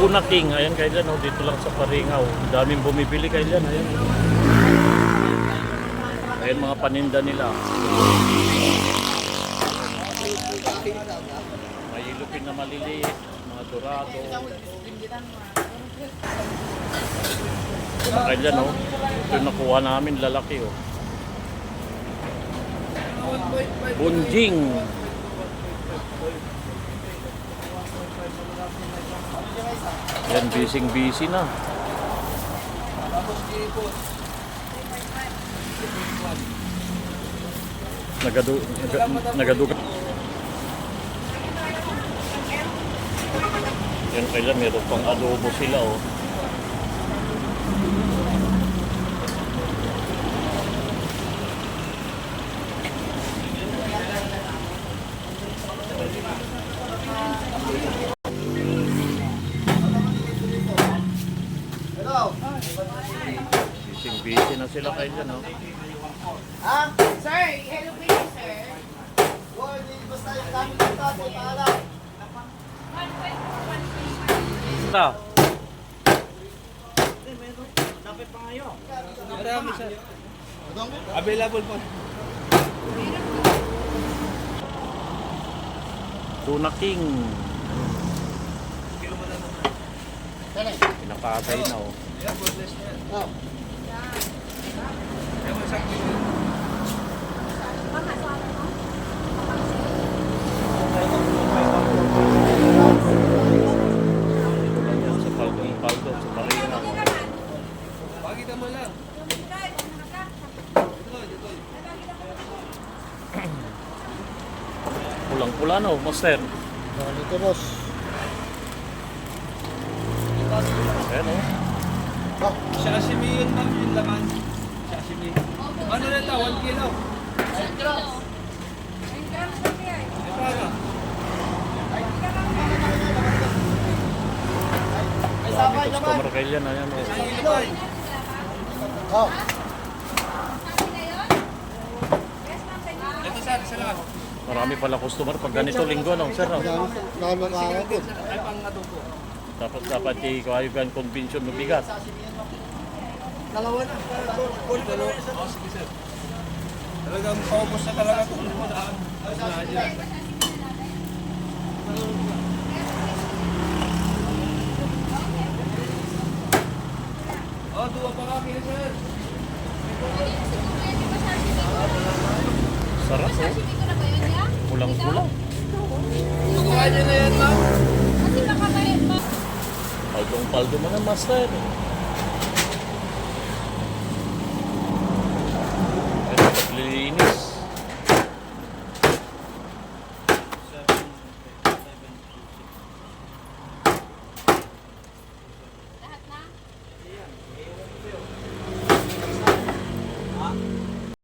Tuna King, ayan kayo dyan, oh, dito lang sa Paringaw. Daming bumibili kayo dyan, ayan. Ayan mga paninda nila. May ilupin na maliliit, mga dorado. Kayo dyan, oh. Ito nakuha namin, lalaki, oh. Bunjing. Yan, busy-busy na. Nagadu, naga, nagaduga. Yan kailan meron pang adobo sila oh. Busy-busy na sila kayo dyan oh. Ha? Sir, hello po yun, sir. Boy, di basta yung gamit ng tapo, paalam. Ta. Marami sir. Available po. Tuna King. Pinakatay na oh. Oh. Dito lang yan sa Paldong Paldo, sa Paringaw. Pakita mo lang. Pulang-pula no, master. Dito, boss. Ayan oh. Oh, Sashimi yun ma'am, yung laman. Sashimi. Ano na ito? 1 kilo. Eh, para. Dami customer kayo yan. Ayan oh. Isang kilo pa eh. Oh. Ito sir, isa lang. Marami pala customer pag ganito linggo no, sir. No? Dami makakapot. Ay, pang adobo. Dapat dapat i-kayugan convention ng bigas. Dalawa na. Dalawa. Oh, sige sir. Talagang paubos na talaga kung ano. Oh, duwa pa kami sir. Sarap oh. Pulang-pulang. Magawa niyo na yan ma'am. Paldong paldo mo na, master.